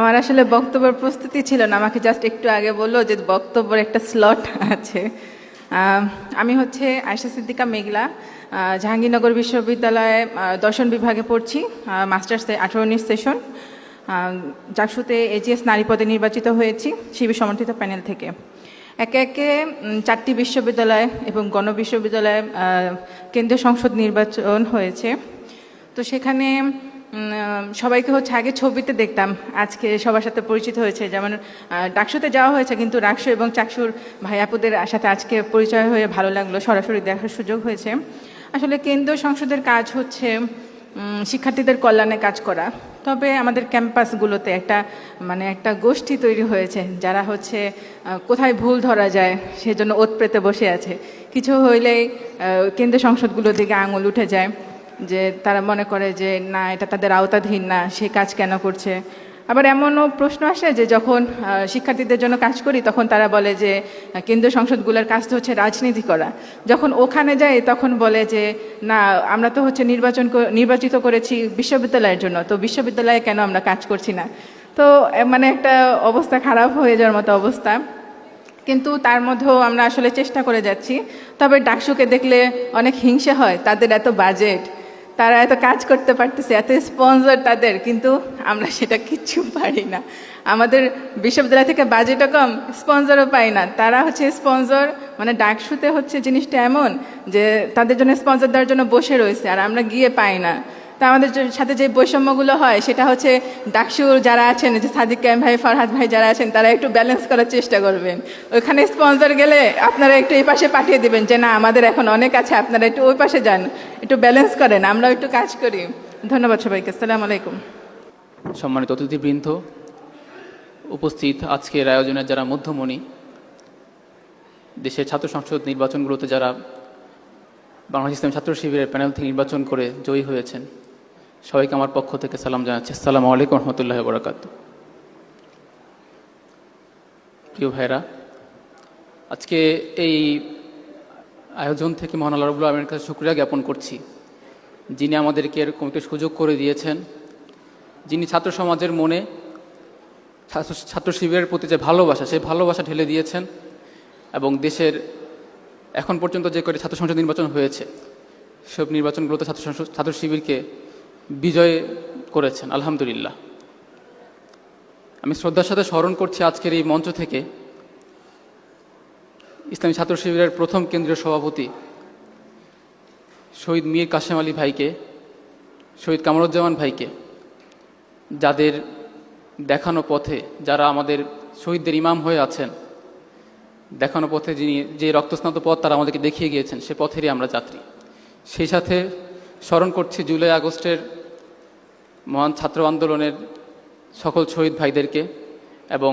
আমার আসলে বক্তব্যের প্রস্তুতি ছিল না। আমাকে জাস্ট একটু আগে বলল যে বক্তব্যের একটা স্লট আছে। আমি হচ্ছে আয়সা সিদ্দিকা মেঘলা। জাহাঙ্গীরনগর বিশ্ববিদ্যালয়ে দর্শন বিভাগে পড়ছি মাস্টার্স আঠারো উনিশ সেশন। চাকসুতে এজিএস নারী পদে নির্বাচিত হয়েছি, শিবির সমর্থিত প্যানেল থেকে। একে একে চারটি বিশ্ববিদ্যালয় এবং গণ বিশ্ববিদ্যালয়ে কেন্দ্রীয় সংসদ নির্বাচন হয়েছে। তো সেখানে সবাইকে হচ্ছে আগে ছবিতে দেখতাম। আজকে সবার সাথে পরিচিত হয়েছে। যেমন ডাকসুতে যাওয়া হয়েছে, কিন্তু রাকসু এবং চাকসুর ভাইয়াপুদের সাথে আজকে পরিচয় হয়ে ভালো লাগল। সরাসরি দেখার সুযোগ হয়েছে। আসলে কেন্দ্রীয় সংসদের কাজ হচ্ছে শিক্ষার্থীদের কল্যাণে কাজ করা। তবে আমাদের ক্যাম্পাসগুলোতে একটা মানে একটা গোষ্ঠী তৈরি হয়েছে, যারা হচ্ছে কোথায় ভুল ধরা যায়, সেজন্য ওত বসে আছে। কিছু হইলেই কেন্দ্রীয় সংসদগুলোর দিকে আঙুল উঠে যায়। যে তারা মনে করে যে, না, এটা তাদের আওতাধীন না, সে কাজ কেন করছে? আবার এমনও প্রশ্ন আসে যে, যখন শিক্ষার্থীদের জন্য কাজ করি, তখন তারা বলে যে, কেন্দ্রীয় সংসদগুলোর কাজ তো হচ্ছে রাজনীতি করা। যখন ওখানে যায়, তখন বলে যে, না, আমরা তো হচ্ছে নির্বাচন নির্বাচিত করেছি বিশ্ববিদ্যালয়ের জন্য, তো বিশ্ববিদ্যালয়ে কেন আমরা কাজ করছি না? তো মানে একটা অবস্থা খারাপ হয়ে যাওয়ার মতো অবস্থা। কিন্তু তার মধ্যেও আমরা আসলে চেষ্টা করে যাচ্ছি। তবে ডাকসুকে দেখলে অনেক হিংসা হয়, তাদের এত বাজেট তারা এত কাজ করতে পারতেছে, এত স্পন্সর তাদের, কিন্তু আমরা সেটা কিচ্ছু পারি না। আমাদের বিশ্ববিদ্যালয় থেকে বাজেটও কম স্পন্সরও পাই না। তারা হচ্ছে স্পন্সর মানে ডাকসুতে হচ্ছে জিনিসটা এমন যে তাদের জন্য স্পন্সর দেওয়ার জন্য বসে রয়েছে, আর আমরা গিয়ে পাই না। তা আমাদের সাথে যে বৈষম্যগুলো হয়, সেটা হচ্ছে ডাকসুর যারা আছেন, যে সাদিক ক্যাম ভাই, ফরহাদ ভাই যারা আছেন, তারা একটু ব্যালেন্স করার চেষ্টা করবেন। ওইখানে স্পন্সর গেলে আপনারা একটু এই পাশে পাঠিয়ে দেবেন যে, না, আমাদের এখন অনেক আছে, আপনারা একটু ওই পাশে যান, একটু ব্যালেন্স করেন, আমরাও একটু কাজ করি। ধন্যবাদ সবাইকে, আসসালামু আলাইকুম। সম্মানিত অতিথিবৃন্দ, উপস্থিত আজকের আয়োজনের যারা মধ্যমণি, দেশের ছাত্র সংসদ নির্বাচনগুলোতে যারা বাংলাদেশ ইসলাম ছাত্র শিবিরের প্যানেল থেকে নির্বাচন করে জয়ী হয়েছেন সবাইকে আমার পক্ষ থেকে সালাম জানাচ্ছি। আসসালামু আলাইকুম রহমতুল্লাহ বরাকাত। প্রিয় ভাইরা আজকে এই আয়োজন থেকে মহান আল্লাহ রবুল্লা আলমের কাছে শুক্রিয়া জ্ঞাপন করছি, যিনি আমাদেরকে এরকম একটা সুযোগ করে দিয়েছেন, যিনি ছাত্র সমাজের মনে ছাত্র শিবিরের প্রতি যে ভালোবাসা, সেই ভালোবাসা ঢেলে দিয়েছেন এবং দেশের এখন পর্যন্ত যে কটি ছাত্র সংসদ নির্বাচন হয়েছে, সব নির্বাচনগুলোতে ছাত্র ছাত্র শিবিরকে বিজয় করেছেন, আলহামদুলিল্লাহ। আমি শ্রদ্ধার সাথে স্মরণ করছি আজকের এই মঞ্চ থেকে ইসলামী ছাত্র শিবিরের প্রথম কেন্দ্রীয় সভাপতি শহীদ মীর কাশেম আলী ভাইকে, শহীদ কামরুজ্জামান ভাইকে, যাদের দেখানো পথে যারা আমাদের শহীদদের ইমাম হয়ে আছেন, দেখানো পথে যিনি যে রক্তস্নাত পথ তারা আমাদেরকে দেখিয়ে গিয়েছেন, সে পথেরই আমরা যাত্রী। সেই সাথে স্মরণ করছি জুলাই আগস্টের মহান ছাত্র আন্দোলনের সকল শহীদ ভাইদেরকে এবং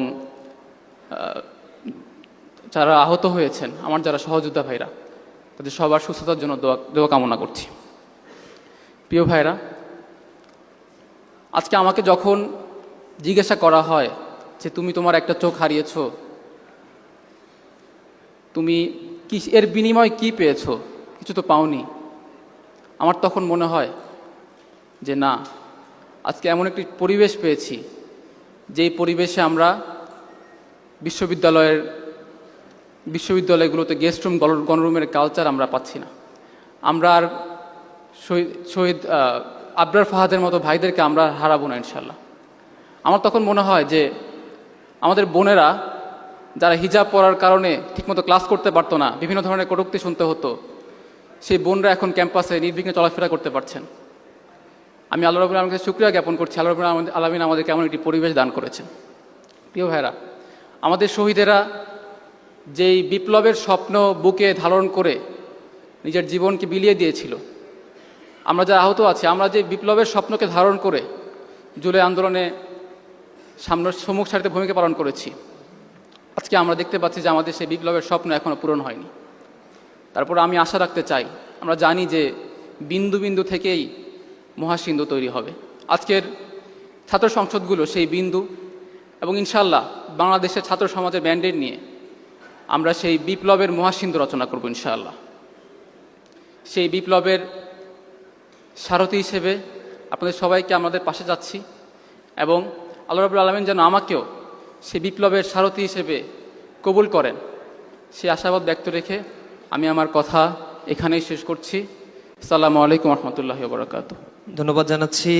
যারা আহত হয়েছেন, আমার যারা সহযোদ্ধা ভাইরা, তাদের সবার সুস্থতার জন্য দোয়া দোয়া কামনা করছি। প্রিয় ভাইরা, আজকে আমাকে যখন জিজ্ঞাসা করা হয় যে তুমি তোমার একটা চোখ হারিয়েছ, তুমি কি, এর বিনিময় কি পেয়েছ, কিছু তো পাওনি। আমার তখন মনে হয় যে না, আজকে এমন একটি পরিবেশ পেয়েছি, যেই পরিবেশে আমরা বিশ্ববিদ্যালয়ের, বিশ্ববিদ্যালয়গুলোতে গেস্ট রুম গণরুমের কালচার আমরা পাচ্ছি না। আমরা আর শহীদ আবরার ফাহাদের মতো ভাইদেরকে আমরা হারাবো না ইনশাল্লাহ আমার তখন মনে হয় যে আমাদের বোনেরা যারা হিজাব পরার কারণে ঠিকমতো ক্লাস করতে পারতো না, বিভিন্ন ধরনের কটুক্তি শুনতে হতো সেই বোনরা এখন ক্যাম্পাসে নির্বিঘ্নে চলাফেরা করতে পারছেন। আমি আল্লাহ রবুল আলমকে শুক্রিয়া জ্ঞাপন করছি। আল্লাহ রবুল আলমিন আমাদেরকে এমন একটি পরিবেশ দান করেছেন। প্রিয় ভাইরা আমাদের শহীদেরা যেই বিপ্লবের স্বপ্ন বুকে ধারণ করে নিজের জীবনকে বিলিয়ে দিয়েছিল, আমরা যারা আহত আছি, আমরা যে বিপ্লবের স্বপ্নকে ধারণ করে জুলাই আন্দোলনে সামনের সম্মুখ সারিতে ভূমিকা পালন করেছি, আজকে আমরা দেখতে পাচ্ছি যে আমাদের সেই বিপ্লবের স্বপ্ন এখনও পূরণ হয়নি। তারপর আমি আশা রাখতে চাই, আমরা জানি যে বিন্দু বিন্দু থেকেই মহাসিন্ধু তৈরি হবে। আজকের ছাত্র সংসদগুলো সেই বিন্দু এবং ইনশাল্লাহ বাংলাদেশের ছাত্র সমাজের ব্যান্ডেড নিয়ে আমরা সেই বিপ্লবের মহাসিন্ধু রচনা করব ইনশাআল্লাহ। সেই বিপ্লবের সারথি হিসেবে আপনাদের সবাইকে আমাদের পাশে যাচ্ছি এবং আল্লাহ রাবুল আলমিন যেন আমাকেও সেই বিপ্লবের সারথি হিসেবে কবুল করেন। সে আশাবাদ ব্যক্ত রেখে আমি আমার কথা এখানেই শেষ করছি। সালামু আলাইকুম রহমতুল্লাহ বরকাত ধন্যবাদ জানাচ্ছি।